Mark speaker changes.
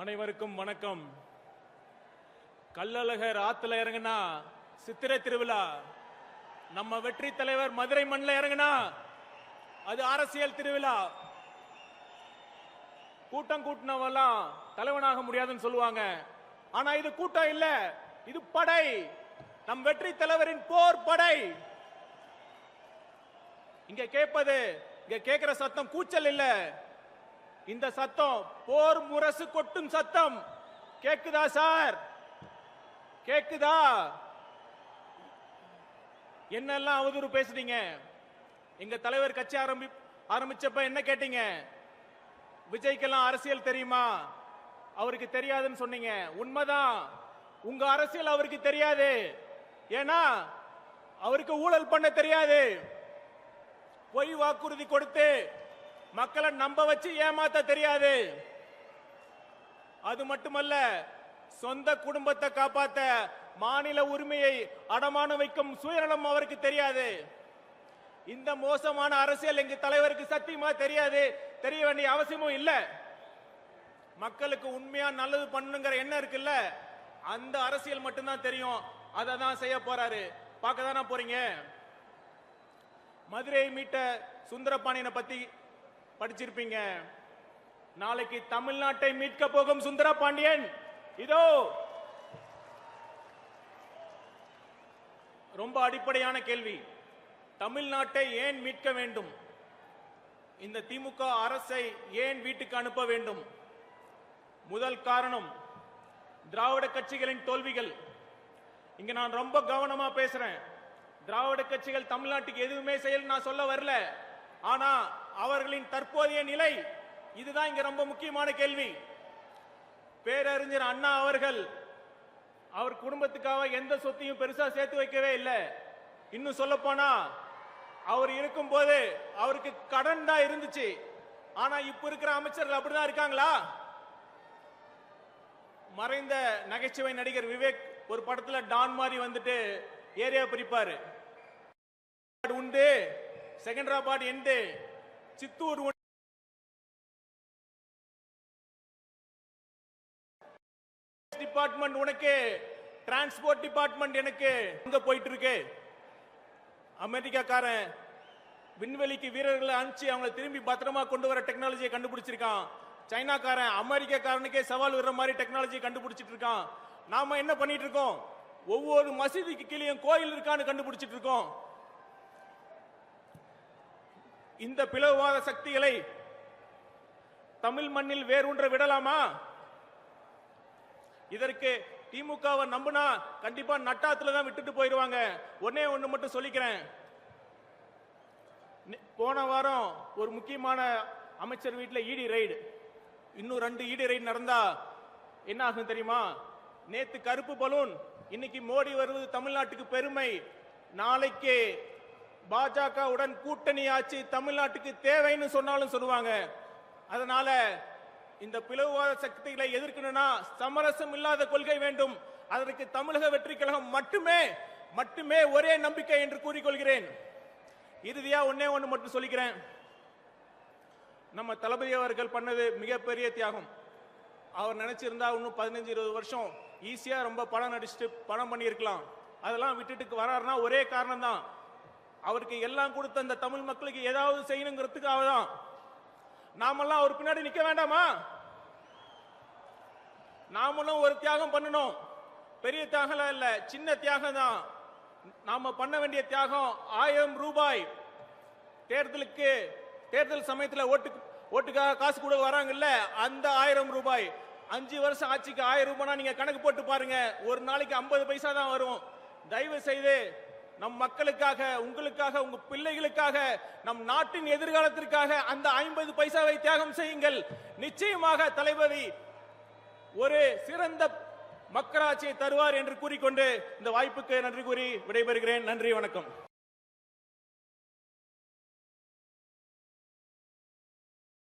Speaker 1: அனைவருக்கும் வணக்கம். கள்ளழகர் ஆத்துல இறங்குனா சித்திரை திருவிழா. நம்ம வெற்றி தலைவர் மதுரை மண்ணில் இறங்குனா அது அரசியல் திருவிழா. கூட்டம் கூட்டினவெல்லாம் தலைவனாக முடியாதுன்னு சொல்லுவாங்க. ஆனா இது கூட்டம் இல்ல இது படை. நம் வெற்றி தலைவரின் போர் படை. இங்க கேட்பது இங்க கேட்கிற சத்தம் கூச்சல் இல்ல. இந்த சத்தம் போர் முரசு கொட்டும் சத்தம். கேக்குதா சார்? கேக்குதா? என்னெல்லாம் அவதூறு பேசுறீங்க எங்க தலைவர் கட்சி ஆரம்பி ஆரம்பிச்சப்ப என்ன கேட்டீங்க? விஜய்க்கெல்லாம் அரசியல் தெரியுமா? அவருக்கு தெரியாதுன்னு சொன்னீங்க. உண்மைதான். உங்க அரசியல் அவருக்கு தெரியாது. ஏன்னா அவருக்கு ஊழல் பண்ண தெரியாது. பொய் வாக்குறுதி கொடுத்து மக்களை நம்ப வச்சு ஏமாத்த தெரியாது. அது மட்டுமல்ல சொந்த குடும்பத்தை காப்பாத்த மாநில உரிமையை அடமான வைக்கும் சுயநலம் அவருக்கு தெரியாது. இந்த மோசமான அரசியல் எங்க தலைவருக்கு சத்தியமா தெரியாது. தெரிய வேண்டிய அவசியமும் இல்ல. மக்களுக்கு உண்மையா நல்லது பண்ணுங்கிற எண்ணம் இருக்குல்ல அந்த அரசியல் மட்டும்தான் தெரியும். அதை தான் செய்ய போறாரு. பார்க்க தானே போறீங்க? மதுரையை மீட்ட சுந்தரபாணியனை பத்தி படிச்சிருப்பீங்க. நாளைக்கு தமிழ்நாட்டை மீட்க போகும் சுந்தர பாண்டியன் இதோ. ரொம்ப அடிப்படையான கேள்வி. தமிழ்நாட்டை ஏன் மீட்க வேண்டும்? இந்த திமுக அரசை ஏன் வீட்டுக்கு அனுப்ப வேண்டும்? முதல் காரணம் திராவிட கட்சிகளின் தோல்விகள். இங்க நான் ரொம்ப கவனமா பேசுறேன். திராவிட கட்சிகள் தமிழ்நாட்டுக்கு எதுவுமே செய்யல நான் சொல்ல வரல. ஆனா அவர்களின் தற்போதைய நிலை? இதுதான் இங்க ரொம்ப முக்கியமான கேள்வி. பேரறிஞர் அண்ணா அவர்கள் அவர் குடும்பத்துக்காக எந்த சொத்தையும் பெருசா சேர்த்து வைக்கவே இல்லை. இன்னும் சொல்ல போனா அவர் இருக்கும் போது அவருக்கு கடன் தான் இருந்துச்சு. ஆனா இப்ப இருக்கிற அமைச்சர்கள் அப்படிதான் இருக்காங்களா? மறைந்த நகைச்சுவை நடிகர் விவேக் ஒரு படத்துல டான் மாதிரி வந்துட்டு ஏரியா பிரிப்பாரு. உண்டு செகண்டராபாத் எண்டு. சித்தூர் டிபார்ட்மெண்ட் உனக்கு டிரான்ஸ்போர்ட் டிபார்ட்மெண்ட் எனக்கு அங்க போயிட்டு இருக்கு அமெரிக்காக்காரன் விண்வெளிக்கு வீரர்களை அனுப்பிச்சு அவங்களை திரும்பி பத்திரமா கொண்டு வர டெக்னாலஜியை கண்டுபிடிச்சிருக்கான். சைனாக்காரன் அமெரிக்காக்காரனுக்கே சவால் விடுற மாதிரி டெக்னாலஜியை கண்டுபிடிச்சிட்டு இருக்கான் நாம என்ன பண்ணிட்டு இருக்கோம் ஒவ்வொரு மசீதிக்கு கீழேயும் கோயில் இருக்கான்னு கண்டுபிடிச்சிட்டு இருக்கோம் இந்த பிளவுவாத சக்திகளை தமிழ் மண்ணில் வேரூன்ற விடலாமா? இதற்கு திமுகவை நம்புனா கண்டிப்பா நட்டாத்துல தான் விட்டுட்டு போயிருவாங்க. ஒன்னே ஒண்ணு மட்டும் சொல்லிக்கிறேன். போன வாரம் ஒரு முக்கியமான அமைச்சர் வீட்டில் இடி ரைடு இன்னும் ரெண்டு இடி ரைடு நடந்தா என்ன ஆகும் தெரியுமா? நேத்து கருப்பு பலூன் இன்னைக்கு மோடி வருவது தமிழ்நாட்டுக்கு பெருமை. நாளைக்கு பாஜகவுடன் கூட்டணி ஆட்சி தமிழ்நாட்டுக்கு தேவைன்னு சொன்னாலும் சொல்லுவாங்க. அதனால இந்த பிளவுவாத சக்திகளை எதிர்க்கணும்னா சமரசம் இல்லாத கொள்கை வேண்டும். அதற்கு தமிழக வெற்றி கழகம் மட்டுமே மட்டுமே ஒரே நம்பிக்கை என்று கூறிக்கொள்கிறேன். இறுதியா ஒன்னே ஒண்ணு மட்டும் சொல்லிக்கிறேன். நம்ம தளபதி அவர்கள் பண்ணது மிகப்பெரிய தியாகம். அவர் நினைச்சிருந்தா இன்னும் பதினஞ்சு இருபது வருஷம் ஈஸியா ரொம்ப படம் நடிச்சுட்டு படம் பண்ணியிருக்கலாம். அதெல்லாம் விட்டுட்டு வராருன்னா ஒரே காரணம் தான் அவருக்கு எல்லாம் கொடுத்த அந்த தமிழ் மக்களுக்கு ஏதாவது செய்யணுங்கிறதுக்காக தான். நாமெல்லாம் அவர் பின்னாடி நிக்க வேண்டாமா? நாமளும் ஒரு தியாகம் பண்ணணும். பெரிய தியாகம் இல்ல சின்ன தியாகம் தான். நாம பண்ண வேண்டிய தியாகம் ஆயிரம் ரூபாய். தேர்தலுக்கு தேர்தல் சமயத்தில் ஓட்டு ஓட்டுக்காக காசு கூட வராங்கல்ல அந்த ஆயிரம் ரூபாய். அஞ்சு வருஷம் ஆட்சிக்கு ஆயிரம் ரூபாய் நீங்க கணக்கு போட்டு பாருங்க ஒரு நாளைக்கு ஐம்பது பைசா தான் வரும். தயவு செய்து நம் மக்களுக்காக உங்களுக்காக உங்க பிள்ளைகளுக்காக நம் நாட்டின் எதிர்காலத்திற்காக அந்த ஐம்பது பைசாவை தியாகம் செய்யுங்கள். நிச்சயமாக தளபதி ஒரு சிறந்த மக்களாட்சியை தருவார் என்று கூறிக்கொண்டு இந்த வாய்ப்புக்கு நன்றி கூறி விடைபெறுகிறேன். நன்றி வணக்கம்.